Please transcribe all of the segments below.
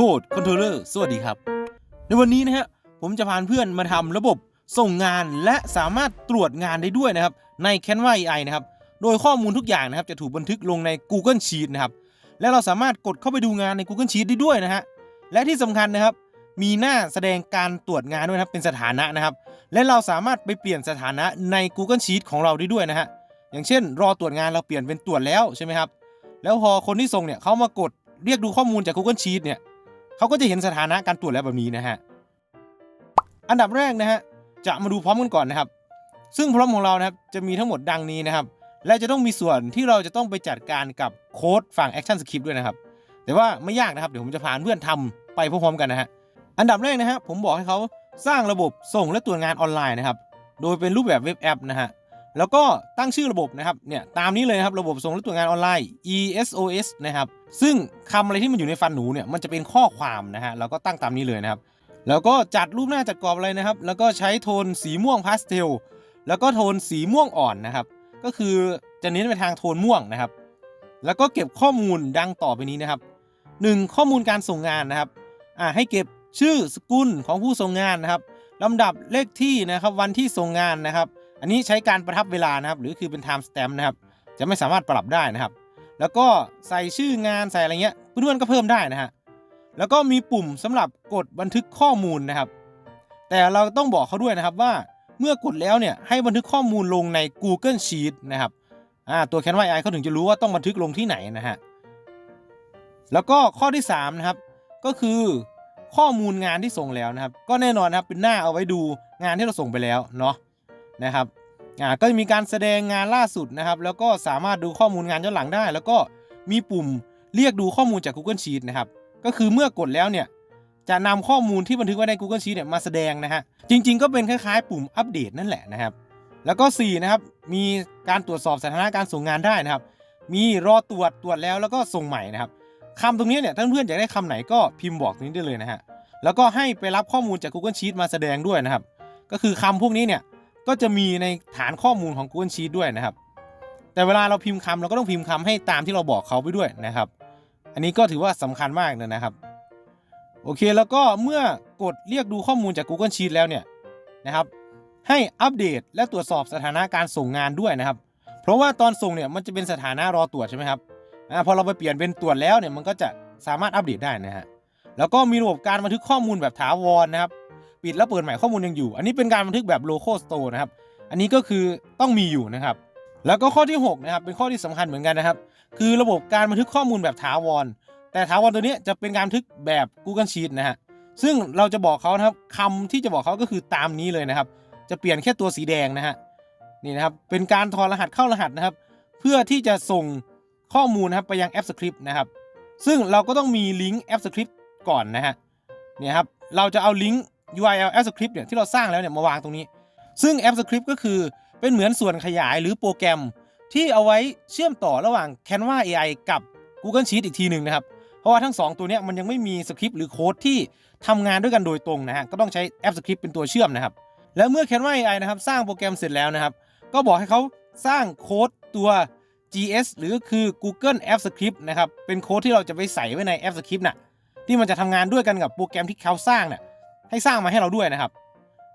โคดคอนโทรลเลอร์สวัสดีครับ ในวันนี้นะฮะผมจะพาเพื่อนมาทำระบบส่งงานและสามารถตรวจงานได้ด้วยนะครับ ใน Canva AI นะครับ โดยข้อมูลทุกอย่างนะครับ จะถูกบันทึกลงใน Google Sheet นะครับ และเราสามารถกดเข้าไปดูงานใน Google Sheet ได้ด้วยนะฮะและที่สำคัญนะครับ มีหน้าแสดงการตรวจงานด้วยนะครับเป็นสถานะนะครับ และเราสามารถไปเปลี่ยนสถานะใน Google Sheet ของเราได้ด้วยนะฮะอย่างเช่น รอตรวจงานเราเปลี่ยนเป็นตรวจแล้วใช่ไหมครับแล้วพอคนที่ส่งเนี่ยเขามากดเรียกดูข้อมูลจาก Google Sheet เนี่ย เขาก็จะเห็นสถานะการตรวจแล้วแบบนี้นะฮะ อันดับแรกนะฮะ จะมาดูพร้อมกันก่อนนะครับ ซึ่งพร้อมของเรานะครับจะมีทั้งหมดดังนี้นะครับ และจะต้องมีส่วนที่เราจะต้องไปจัดการกับโค้ดฝั่ง Action Script ด้วยนะครับ แต่ว่าไม่ยากนะครับ เดี๋ยวผมจะพาเพื่อนทำไปพร้อมๆกันนะฮะ อันดับแรกนะฮะผมบอกให้เขาสร้างระบบส่งและตรวจงานออนไลน์นะครับ โดยเป็นรูปแบบเว็บแอปนะฮะ แล้วก็ตั้งชื่อระบบนะครับเนี่ยตามนี้เลยครับระบบส่งและตรวจงานออนไลน์ ESOS นะครับซึ่งคำอะไรที่มันอยู่ในฟันหนูเนี่ยมันจะเป็นข้อความนะฮะเราก็ตั้งตามนี้เลยนะครับแล้วก็จัดรูปหน้าจัดกรอบอะไรนะครับ แล้วก็ใช้โทนสีม่วงพาสเทลแล้วก็โทนสีม่วงอ่อนนะครับ ก็คือจะเน้นไปทางโทนม่วงนะครับ แล้วก็เก็บข้อมูลดังต่อไปนี้นะครับ 1. ข้อมูลการส่งงานนะครับอ่าให้เก็บชื่อสกุลของผู้ส่งงานนะครับลำดับเลขที่นะครับวันที่ส่งงานนะครับ อันนี้ใช้การประทับเวลานะครับ หรือคือเป็น time stamp นะครับ จะไม่สามารถปรับได้นะครับ แล้วก็ใส่ชื่องานใส่อะไรเงี้ยเพื่อนๆก็เพิ่มได้นะฮะแล้วก็มีปุ่มสำหรับกดบันทึกข้อมูลนะครับ แต่เราต้องบอกเขาด้วยนะครับว่าเมื่อกดแล้วเนี่ยให้บันทึกข้อมูลลงใน Google Sheet นะครับอ่าตัว Canva AI เขาถึงจะรู้ว่าต้องบันทึกลงที่ไหนนะฮะแล้วก็ข้อที่3นะครับก็คือข้อมูลงานที่ส่งแล้วนะครับ ก็แน่นอนนะครับเป็นหน้าเอาไว้ดูงานที่เราส่งไปแล้วเนาะ นะครับอ่าก็จะมีการแสดงงานล่าสุดนะครับ แล้วก็สามารถดูข้อมูลงานย้อนหลังได้ แล้วก็มีปุ่มเรียกดูข้อมูลจาก Google Sheet นะครับ ก็คือเมื่อกดแล้วเนี่ยจะนำข้อมูลที่บันทึกไว้ใน Google Sheet เนี่ยมาแสดงนะฮะ จริง ๆ ก็เป็นคล้ายๆ ปุ่มอัปเดตนั่นแหละนะครับ แล้วก็ 4 นะครับ มีการตรวจสอบสถานะการส่งงานได้นะครับ มีรอตรวจตรวจแล้วแล้วก็ส่งใหม่นะครับคำตรงนี้เนี่ยท่านเพื่อนอยากได้คำไหนก็พิมพ์บอกตรงนี้ได้เลยนะฮะ แล้วก็ให้ไปรับข้อมูลจาก Google Sheet มาแสดงด้วยนะครับ ก็คือคำพวกนี้เนี่ย ก็จะมีในฐานข้อมูลของ Google Sheet ด้วยนะครับ แต่เวลาเราพิมพ์คำเราก็ต้องพิมพ์คำให้ตามที่เราบอกเขาไปด้วยนะครับ อันนี้ก็ถือว่าสำคัญมากเลยนะครับ โอเคแล้วก็เมื่อกดเรียกดูข้อมูลจาก Google Sheet แล้วเนี่ยนะครับ ให้อัปเดตและตรวจสอบสถานะการส่งงานด้วยนะครับ เพราะว่าตอนส่งเนี่ยมันจะเป็นสถานะรอตรวจใช่ไหมครับอพอเราไปเปลี่ยนเป็นตรวจแล้วเนี่ยมันก็จะสามารถอัปเดตได้นะฮะแล้วก็มีระบบการบันทึกข้อมูลแบบถาวรนะครับ ปิดแล้วเปิดใหม่ข้อมูลยังอยู่ อันนี้เป็นการบันทึกแบบ local store นะครับ อันนี้ก็คือต้องมีอยู่นะครับ แล้วก็ข้อที่6นะครับเป็นข้อที่สำคัญเหมือนกันนะครับ คือระบบการบันทึกข้อมูลแบบถาวร แต่ถาวรตัวนี้จะเป็นการบันทึกแบบ Google Sheet นะฮะซึ่งเราจะบอกเขานะครับคำที่จะบอกเขาก็คือตามนี้เลยนะครับ จะเปลี่ยนแค่ตัวสีแดงนะฮะนี่นะครับเป็นการถอดรหัสเข้ารหัสนะครับ เพื่อที่จะส่งข้อมูลนะครับไปยังแอปสคริปต์นะครับ ซึ่งเราก็ต้องมีลิงก์แอปสคริปต์ก่อนนะฮะเนี่ยครับเราจะเอาลิงก์ URL แอปสคริปต์เนี่ยที่เราสร้างแล้วเนี่ยมาวางตรงนี้ ซึ่งแอปสคริปต์ก็คือเป็นเหมือนส่วนขยายหรือโปรแกรมที่เอาไว้เชื่อมต่อระหว่าง Canva AI กับ Google Sheet อีกทีหนึ่งนะครับ เพราะว่าทั้ง 2 ตัวเนี้ยมันยังไม่มีสคริปต์หรือโค้ดที่ทำงานด้วยกันโดยตรงนะฮะ ก็ต้องใช้แอปสคริปต์เป็นตัวเชื่อมนะครับ แล้วเมื่อ Canva AI นะครับสร้างโปรแกรมเสร็จแล้วนะครับ ก็บอกให้เขาสร้างโค้ดตัว GS หรือคือ Google App Script นะครับ เป็นโค้ดที่เราจะไปใส่ไว้ในแอปสคริปต์น่ะ ที่มันจะทำงานด้วยกันกับโปรแกรมที่เขาสร้างเนี่ย ให้สร้างมาให้เราด้วยนะครับ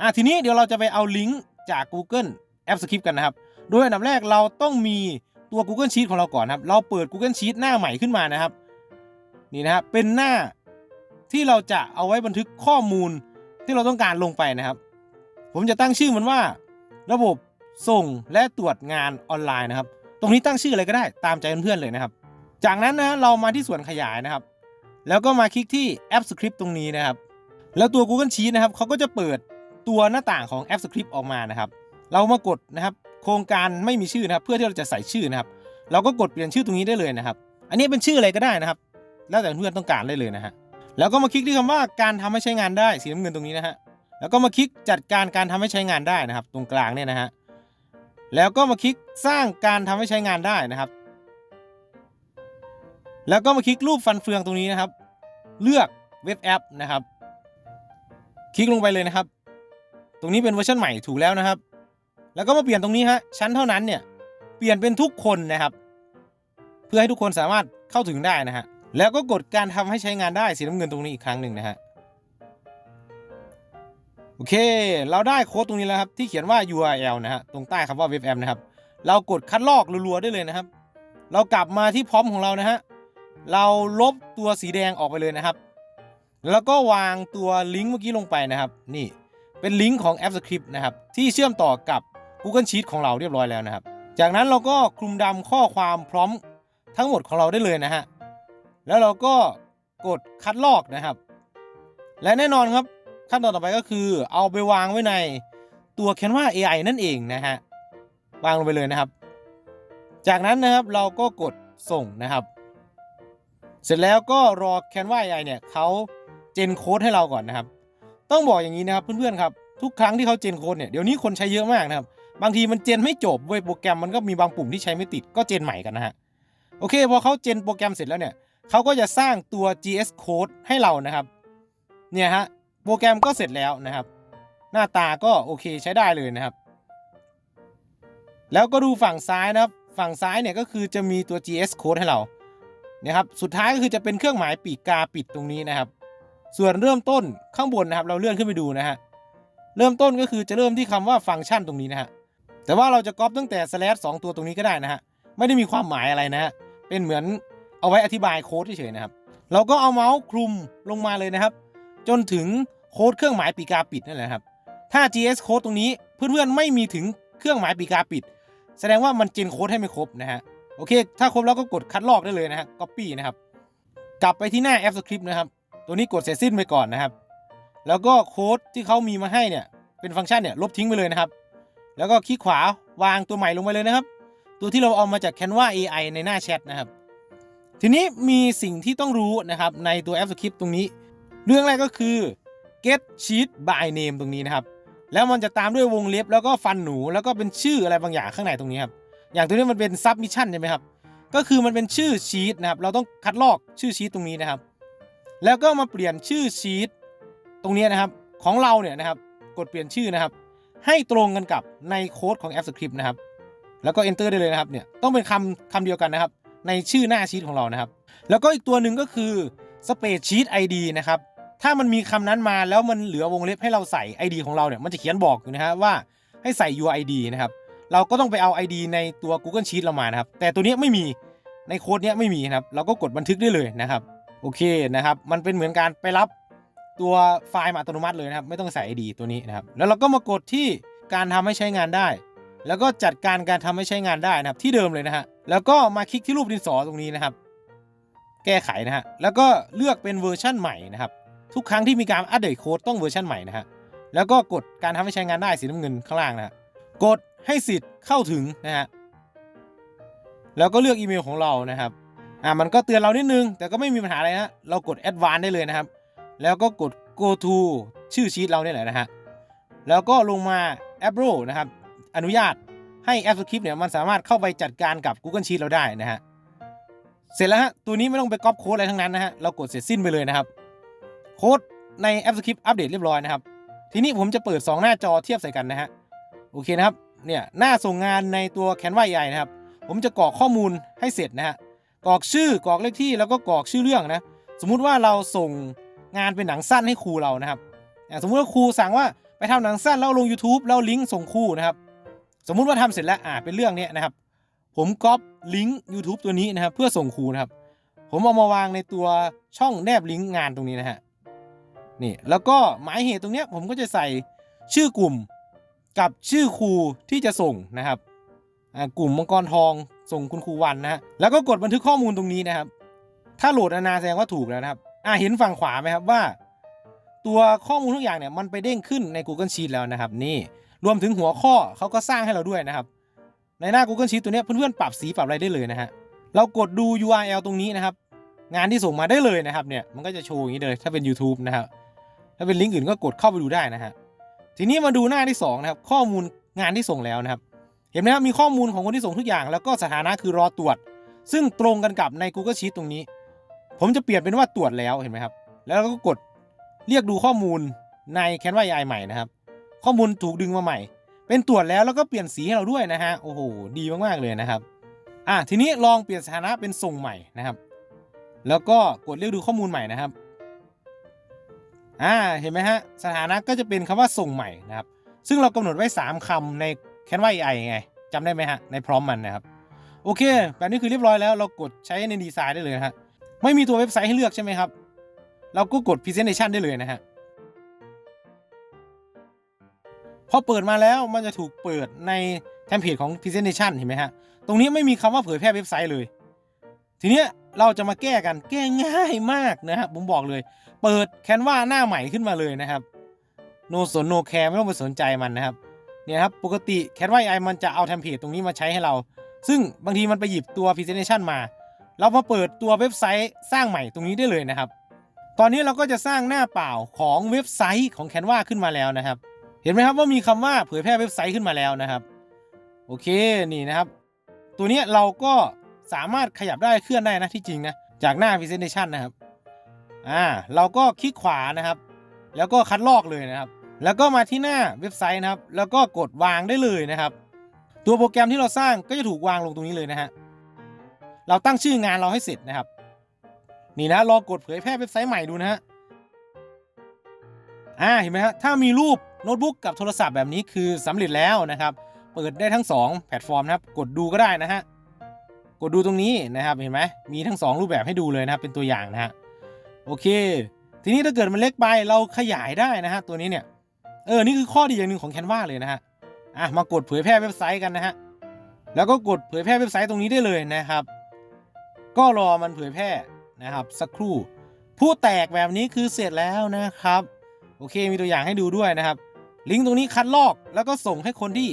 อะทีนี้เดี๋ยวเราจะไปเอาลิงก์จาก Google App Script กันนะครับ โดยอันดับแรกเราต้องมีตัว Google Sheet ของเราก่อนครับ เราเปิด Google Sheet หน้าใหม่ขึ้นมานะครับ นี่นะครับ เป็นหน้าที่เราจะเอาไว้บันทึกข้อมูลที่เราต้องการลงไปนะครับ ผมจะตั้งชื่อมันว่า ระบบส่งและตรวจงานออนไลน์นะครับ ตรงนี้ตั้งชื่ออะไรก็ได้ตามใจเพื่อนๆเลยนะครับ จากนั้นนะเรามาที่ส่วนขยายนะครับ แล้วก็มาคลิกที่แอปสคริปต์ตรงนี้นะครับ แล้วตัว Google Sheet นะครับเขาก็จะเปิดตัวหน้าต่างของแอปสคริปต์ออกมานะครับ เรามากดนะครับโครงการไม่มีชื่อนะครับ เพื่อที่เราจะใส่ชื่อนะครับ เราก็กดเปลี่ยนชื่อตรงนี้ได้เลยนะครับ อันนี้เป็นชื่ออะไรก็ได้นะครับ แล้วแต่เพื่อนต้องการได้เลยนะฮะแล้วก็มาคลิกที่คำว่าการทำให้ใช้งานได้สีน้ำเงินตรงนี้นะฮะแล้วก็มาคลิกจัดการการทำให้ใช้งานได้นะครับ ตรงกลางเนี่ยนะฮะแล้วก็มาคลิกสร้างการทำให้ใช้งานได้นะครับ แล้วก็มาคลิกรูปฟันเฟืองตรงนี้นะครับ เลือกเว็บแอปนะครับ คลิกลงไปเลยนะครับ ตรงนี้เป็นเวอร์ชันใหม่ถูกแล้วนะครับ แล้วก็มาเปลี่ยนตรงนี้ฮะชั้นเท่านั้นเนี่ยเปลี่ยนเป็นทุกคนนะครับ เพื่อให้ทุกคนสามารถเข้าถึงได้นะฮะแล้วก็กดการทำให้ใช้งานได้สีน้ำเงินตรงนี้อีกครั้งหนึ่งนะฮะโอเค เราได้โค้ดตรงนี้แล้วครับที่เขียนว่า URL นะฮะตรงใต้คำว่า web app นะครับเรากดคัดลอกรัวๆได้เลยนะครับ เรากลับมาที่พร้อมของเรานะฮะเราลบตัวสีแดงออกไปเลยนะครับ แล้วก็วางตัวลิงก์เมื่อกี้ลงไปนะครับ นี่เป็นลิงก์ของ App Script นะครับ ที่เชื่อมต่อกับ Google Sheet ของเราเรียบร้อยแล้วนะครับ จากนั้นเราก็คลุมดำข้อความพร้อมทั้งหมดของเราได้เลยนะฮะแล้วเราก็กดคัดลอกนะครับ และแน่นอนครับขั้นตอนต่อไปก็คือ เอาไปวางไว้ในตัว Canva AI นั่นเองนะฮะวางลงไปเลยนะครับ จากนั้นนะครับเราก็กดส่งนะครับ เสร็จแล้วก็รอ Canva AI เนี่ยเขา จนโค้ดให้เราก่อนนะครับ ต้องบอกอย่างนี้นะครับเพื่อนๆครับทุกครั้งที่เขาเจนโค้ดเนี่ยเดี๋ยวนี้คนใช้เยอะมากนะครับบางทีมันเจนไม่จบเว้ยโปรแกรมมันก็มีบางปุ่มที่ใช้ไม่ติดก็เจนใหม่กันนะฮะโอเคพอเขาเจนโปรแกรมเสร็จแล้วเนี่ยเขาก็จะสร้างตัว GS code ให้เรานะครับเนี่ยฮะโปรแกรมก็เสร็จแล้วนะครับ หน้าตาก็โอเคใช้ได้เลยนะครับ แล้วก็ดูฝั่งซ้ายนะครับ ฝั่งซ้ายเนี่ยก็คือจะมีตัว GS code ให้เราเนี่ยครับสุดท้ายก็คือจะเป็นเครื่องหมายปีกกาปิดตรงนี้นะครับ ส่วนเริ่มต้นข้างบนนะครับ เราเลื่อนขึ้นไปดูนะฮะเริ่มต้นก็คือจะเริ่มที่คำว่าฟังก์ชันตรงนี้นะฮะแต่ว่าเราจะก๊อปตั้งแต่ slash สองตัวตรงนี้ก็ได้นะฮะไม่ได้มีความหมายอะไรนะฮะเป็นเหมือนเอาไว้อธิบายโค้ดเฉยๆนะครับ เราก็เอาเมาส์คลุมลงมาเลยนะครับ จนถึงโค้ดเครื่องหมายปีกาปิดนั่นแหละครับ ถ้า GS โค้ดตรงนี้เพื่อนๆไม่มีถึงเครื่องหมายปีกาปิด แสดงว่ามันเจนโค้ดให้ไม่ครบนะฮะโอเค ถ้าครบแล้วก็กดคัดลอกได้เลยนะฮะ copy นะครับ กลับไปที่หน้า App Script นะครับ ตัวนี้กดเสร็จสิ้นไปก่อนนะครับ แล้วก็โค้ดที่เขามีมาให้เนี่ยเป็นฟังก์ชันเนี่ยลบทิ้งไปเลยนะครับ แล้วก็คลิกขวาวางตัวใหม่ลงไปเลยนะครับ ตัวที่เราเอามาจาก Canva AI ในหน้าแชทนะครับทีนี้มีสิ่งที่ต้องรู้นะครับในตัว App Script ตรงนี้ เรื่องแรกก็คือ get sheet by name ตรงนี้นะครับ แล้วมันจะตามด้วยวงเล็บแล้วก็ฟันหนูแล้วก็เป็นชื่ออะไรบางอย่างข้างในตรงนี้ครับ อย่างตัวนี้มันเป็น submission ใช่ไหมครับ ก็คือมันเป็นชื่อชีตนะครับ เราต้องคัดลอกชื่อชีตตรงนี้นะครับ แล้วก็มาเปลี่ยนชื่อชีตตรงนี้นะครับของเราเนี่ยนะครับกดเปลี่ยนชื่อนะครับ ให้ตรงกันกับในโค้ดของ App Script นะครับ แล้วก็ enter ได้เลยนะครับเนี่ยต้องเป็นคำคำเดียวกันนะครับ ในชื่อหน้าชีตของเรานะครับ แล้วก็อีกตัวหนึ่งก็คือ Space Sheet ID นะครับถ้ามันมีคำนั้นมาแล้วมันเหลือวงเล็บให้เราใส่ ID ของเราเนี่ยมันจะเขียนบอกอยู่นะฮะว่าให้ใส่ UID นะครับเราก็ต้องไปเอา ID ในตัว Google Sheet เรามานะครับแต่ตัวนี้ไม่มีในโค้ดนี้ไม่มีนะครับเราก็กดบันทึกได้เลยนะครับ โอเคนะครับ มันเป็นเหมือนการไปรับตัวไฟล์มาอัตโนมัติเลยนะครับ ไม่ต้องใส่ ID ตัวนี้นะครับ แล้วเราก็มากดที่การทำให้ใช้งานได้ แล้วก็จัดการการทำให้ใช้งานได้นะครับ ที่เดิมเลยนะฮะ แล้วก็มาคลิกที่รูปดินสอตรงนี้นะครับ แก้ไขนะฮะ แล้วก็เลือกเป็นเวอร์ชั่นใหม่นะครับ ทุกครั้งที่มีการอัปเดตโค้ดต้องเวอร์ชันใหม่นะฮะ แล้วก็กดการทำให้ใช้งานได้สีน้ำเงินข้างล่างนะฮะ กดให้สิทธิ์เข้าถึงนะฮะ แล้วก็เลือกอีเมลของเรานะครับ อ่ามันก็เตือนเรานิดนึง แต่ก็ไม่มีปัญหาอะไรนะเรากด Advanced ได้เลยนะครับ แล้วก็กด Go to ชื่อชีตเราเนี่ยแหละนะฮะแล้วก็ลงมา Apple นะครับ อนุญาตให้ App Script เนี่ยมันสามารถเข้าไปจัดการกับ Google Sheet เราได้นะฮะเสร็จแล้วฮะตัวนี้ไม่ต้องไปก๊อปโค้ดอะไรทั้งนั้นนะฮะเรากดเสร็จสิ้นไปเลยนะครับ โค้ดใน App Script อัปเดตเรียบร้อยนะครับ ทีนี้ผมจะเปิด 2 หน้าจอเทียบใส่กันนะฮะโอเคนะครับเนี่ยหน้าส่งงานในตัว Canva AI นะครับ ผมจะกรอกข้อมูลให้เสร็จนะฮะ กรอกชื่อกรอกเลขที่แล้วก็กรอกชื่อเรื่องนะสมมุติว่าเราส่งงานเป็นหนังสั้นให้ครูเรานะครับสมมุติว่าครูสั่งว่าไปทำหนังสั้นแล้วลง YouTube แล้วลิงก์ส่งครูนะครับ สมมุติว่าทำเสร็จแล้วอ่าเป็นเรื่องเนี้ยนะครับ ผมก๊อปลิงก์ YouTube ตัวนี้นะครับ เพื่อส่งครูนะครับ ผมเอามาวางในตัวช่องแนบลิงก์งานตรงนี้นะฮะนี่แล้วก็หมายเหตุตรงเนี้ยผมก็จะใส่ชื่อกลุ่มกับชื่อครูที่จะส่งนะครับ กลุ่มมังกรทองส่งคุณครูวันนะฮะแล้วก็กดบันทึกข้อมูลตรงนี้นะครับ ถ้าโหลดนานาแสดงว่าถูกแล้วนะครับอ่าเห็นฝั่งขวาไหมครับว่า ตัวข้อมูลทุกอย่างเนี่ยมันไปเด้งขึ้นใน Google Sheet แล้วนะครับ นี่รวมถึงหัวข้อเขาก็สร้างให้เราด้วยนะครับ ในหน้า Google Sheet ตัวเนี้ยเพื่อนๆปรับสีปรับอะไรได้เลยนะฮะเรากดดู URL ตรงนี้นะครับ งานที่ส่งมาได้เลยนะครับเนี่ยมันก็จะโชว์อย่างนี้เลยถ้าเป็น YouTube นะครับถ้าเป็นลิงก์อื่นก็กดเข้าไปดูได้นะฮะทีนี้มาดูหน้าที่2นะครับข้อมูลงานที่ส่งแล้วนะครับ เห็นไหมครับมีข้อมูลของคนที่ส่งทุกอย่าง แล้วก็สถานะคือรอตรวจ ซึ่งตรงกันกับใน Google Sheet ตรงนี้ ผมจะเปลี่ยนเป็นว่าตรวจแล้วเห็นไหมครับ แล้วก็กดเรียกดูข้อมูลใน Canva AI ใหม่นะครับ ข้อมูลถูกดึงมาใหม่ เป็นตรวจแล้วแล้วก็เปลี่ยนสีให้เราด้วยนะฮะโอ้โหดีมากๆเลยนะครับอะทีนี้ลองเปลี่ยนสถานะเป็นส่งใหม่นะครับ แล้วก็กดเรียกดูข้อมูลใหม่นะครับอ่าเห็นไหมฮะสถานะก็จะเป็นคำว่าส่งใหม่นะครับ ซึ่งเรากำหนดไว้ 3คำใน Canva AI ไงจำได้ไหมฮะ ในพร้อมมันนะครับ โอเค แบบนี้คือเรียบร้อยแล้ว เรากดใช้ในดีไซน์ได้เลยนะฮะ ไม่มีตัวเว็บไซต์ให้เลือกใช่ไหมครับ เราก็กด Presentation ได้เลยนะฮะพอเปิดมาแล้วมันจะถูกเปิดในเทมเพลตของ Presentation เห็นไหมฮะ ตรงนี้ไม่มีคำว่าเผยแพร่เว็บไซต์เลย ทีเนี้ยเราจะมาแก้กันแก้ง่ายมากนะครับผมบอกเลย เปิดแคนวาหน้าใหม่ขึ้นมาเลยนะครับ โนสนโนแคร์ไม่ต้องไปสนใจมันนะครับ เนี่ยครับปกติแคนวาไอมันจะเอาเทมเพลตตรงนี้มาใช้ให้เรา ซึ่งบางทีมันไปหยิบตัว Presentation มา เรามาเปิดตัวเว็บไซต์สร้างใหม่ตรงนี้ได้เลยนะครับ ตอนนี้เราก็จะสร้างหน้าเปล่าของเว็บไซต์ของ Canva ขึ้นมาแล้วนะครับ เห็นไหมครับว่ามีคำว่าเผยแพร่เว็บไซต์ขึ้นมาแล้วนะครับ โอเคนี่นะครับ ตัวนี้เราก็สามารถขยับได้เคลื่อนได้นะที่จริงนะจากหน้า Presentation นะครับอ่าเราก็คลิกขวานะครับ แล้วก็คัดลอกเลยนะครับ แล้วก็มาที่หน้าเว็บไซต์นะครับ แล้วก็กดวางได้เลยนะครับ ตัวโปรแกรมที่เราสร้างก็จะถูกวางลงตรงนี้เลยนะฮะเราตั้งชื่องานเราให้เสร็จนะครับ นี่นะลองกดเผยแพร่เว็บไซต์ใหม่ดูนะฮะอ่าเห็นไหมฮะถ้ามีรูปโน้ตบุ๊กกับโทรศัพท์แบบนี้คือสำเร็จแล้วนะครับ เปิดได้ทั้ง 2 แพลตฟอร์มนะครับ กดดูก็ได้นะฮะกดดูตรงนี้นะครับเห็นไหมมีทั้ง 2 รูปแบบให้ดูเลยนะครับ เป็นตัวอย่างนะฮะโอเค ทีนี้ถ้าเกิดมันเล็กไปเราขยายได้นะฮะตัวนี้เนี่ย เออ นี่คือข้อดีอย่างหนึ่งของ Canva เลยนะฮะ อะ มากดเผยแพร่เว็บไซต์กันนะฮะ แล้วก็กดเผยแพร่เว็บไซต์ตรงนี้ได้เลยนะครับ ก็รอมันเผยแพร่นะครับ สักครู่ ผู้แตกแบบนี้คือเสร็จแล้วนะครับ โอเค มีตัวอย่างให้ดูด้วยนะครับ ลิงก์ตรงนี้คัดลอกแล้วก็ส่งให้คนที่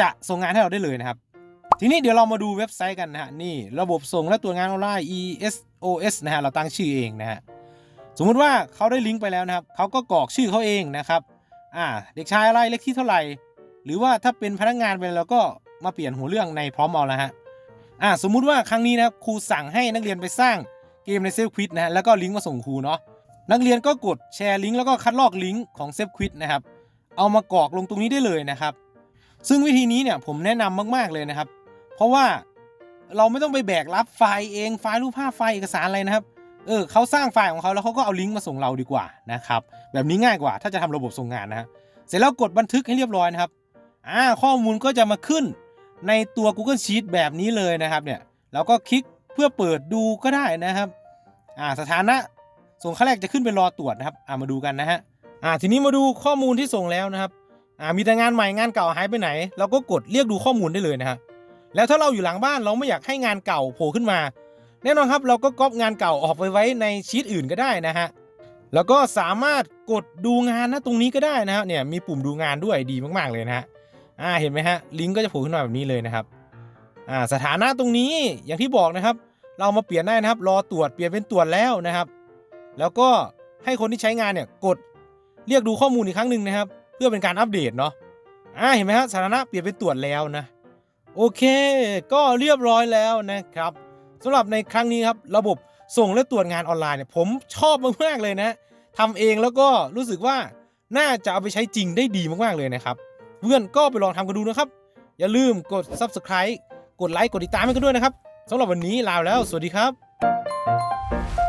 จะส่งงานให้เราได้เลยนะครับ ทีนี้เดี๋ยวเรามาดูเว็บไซต์กันนะฮะ นี่ระบบส่งและตรวงานออนไลน์ ESOS นะฮะ เราตั้งชื่อเองนะฮะ สมมุติว่าเขาได้ลิงก์ไปแล้วนะครับ เขาก็กรอกชื่อเขาเองนะครับ อ่า เด็กชายอะไรเลขที่เท่าไหร่ หรือว่าถ้าเป็นพนักงานไปแล้วก็มาเปลี่ยนหัวเรื่องในพร้อมเอาละฮะอ่าสมมุติว่าครั้งนี้นะครับครูสั่งให้นักเรียนไปสร้างเกมในเซฟควิดนะฮะแล้วก็ลิงก์มาส่งครูเนาะนักเรียนก็กดแชร์ลิงก์แล้วก็คัดลอกลิงก์ของเซฟควิดนะครับเอามากรอกลงตรงนี้ได้เลยนะครับ ซึ่งวิธีนี้เนี่ยผมแนะนำมากๆเลยนะครับ เพราะว่าเราไม่ต้องไปแบกรับไฟล์เองไฟล์รูปภาพไฟล์เอกสารอะไรนะครับเออเขาสร้างไฟล์ของเขาแล้วเขาก็เอาลิงก์มาส่งเราดีกว่านะครับ แบบนี้ง่ายกว่า ถ้าจะทำระบบส่งงานนะฮะเสร็จแล้วกดบันทึกให้เรียบร้อยนะครับอ่าข้อมูลก็จะมาขึ้นในตัว Google Sheet แบบนี้เลยนะครับเนี่ยเราก็คลิกเพื่อเปิดดูก็ได้นะครับอ่าสถานะส่งขั้นแรกจะขึ้นเป็นรอตรวจนะครับอ่ามาดูกันนะฮะอ่าทีนี้มาดูข้อมูลที่ส่งแล้วนะครับอ่ามีแต่งานใหม่งานเก่าหายไปไหน เราก็กดเรียกดูข้อมูลได้เลยนะฮะแล้วถ้าเราอยู่หลังบ้านเราไม่อยากให้งานเก่าโผล่ขึ้นมา แน่นอนครับเราก็ก๊อปงานเก่าออกไปไว้ในชีตอื่นก็ได้นะฮะ แล้วก็สามารถกดดูงานนะตรงนี้ก็ได้นะฮะเนี่ยมีปุ่มดูงานด้วยดีมากๆเลยนะฮะอ่าเห็นไหมฮะลิงก์ก็จะโผล่ขึ้นมาแบบนี้เลยนะครับอ่าสถานะตรงนี้อย่างที่บอกนะครับ เรามาเปลี่ยนได้นะครับ รอตรวจเปลี่ยนเป็นตรวจแล้วนะครับ แล้วก็ให้คนที่ใช้งานเนี่ยกดเรียกดูข้อมูลอีกครั้งหนึ่งนะครับ เพื่อเป็นการอัปเดตเนาะอ่าเห็นไหมครับสถานะเปลี่ยนเป็นตรวจแล้วนะโอเค ก็เรียบร้อยแล้วนะครับสำหรับในครั้งนี้ครับระบบ ส่งและตรวจงานออนไลน์เนี่ยผมชอบมากๆเลยนะทำเองแล้วก็รู้สึกว่าน่าจะเอาไปใช้จริงได้ดีมากๆเลยนะครับ เพื่อนก็ไปลองทำกันดูนะครับ อย่าลืมกด subscribe กดไลค์กดติดตามให้กันด้วยนะครับสำหรับวันนี้ลาแล้ว สวัสดีครับ